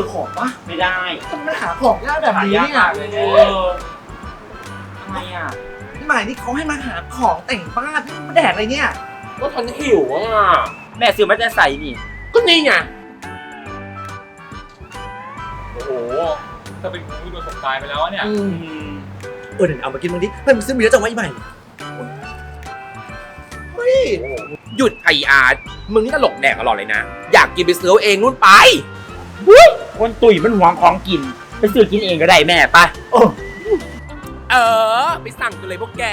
อของปะไม่ได้ทำไมหาของยากแบบนี้เนี่ยหายากเลยเนี่ยทำไมอะพี่ใหม่นี่เขาให้มาหาของแต่งบ้านพี่มาแดกอะไรเนี่ย ก็ฉันหิวอะ แม่ซื้อมาจะใส่นี่ ก็นี่ไง โอ้โหถ้าเป็นงูที่โดนตกตายไปแล้วอะเนี่ย อืมอืมเออเดี๋ยวเอามากินมึงดิเฮ้ยมึงซื้อมีแล้วจังวะไอ้ใหม่เฮ้ยหยุดไออาร์ตมึงนี่ตลกแดกตลอดเลยนะ อยากกินไปซื้อเอาเองนู่นไป คนตุ๋ยมันหวงของกิน ไปซื้อกินเองก็ได้แม่ไปเออ ไปสั่งกันเลยพวกแก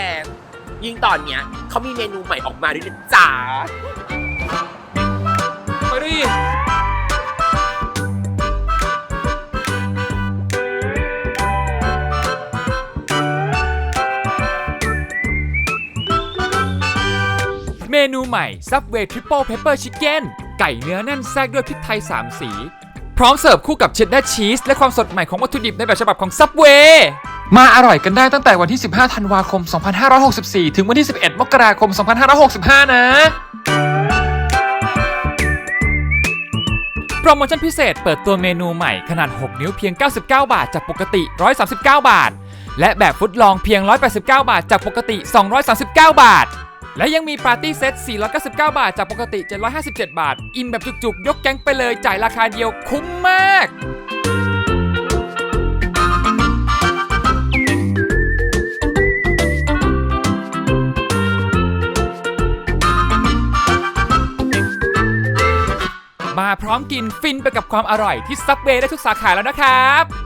ยิ่งตอนเนี้ยเขามีเมนูใหม่ออกมาด้วยนะจ๊ะไปดิเมนูใหม่ Subway Triple Pepper Chicken ไก่เนื้อแน่นแทรกด้วยพริกไทย 3 สี พร้อมเสิร์ฟคู่กับเชดดาร์ชีสและความสดใหม่ของวัตถุดิบในแบบฉบับของ Subway มาอร่อยกันได้ตั้งแต่วันที่ 15 ธันวาคม 2564 ถึงวันที่ 11 มกราคม 2565 นะ โปรโมชั่นพิเศษเปิดตัวเมนูใหม่ขนาด 6 นิ้วเพียง 99 บาท จากปกติ 139 บาท และแบบฟุตลองเพียง 189 บาท จากปกติ 239 บาท และยังมีปาร์ตี้เซต 499 บาท จากปกติ 757 บาท อิ่มแบบจุกๆ ยกแก๊งไปเลยจ่ายราคาเดียวคุ้มมากมาพร้อมกินฟินไปกับความอร่อยที่ซับเวย์ได้ทุกสาขาแล้วนะครับ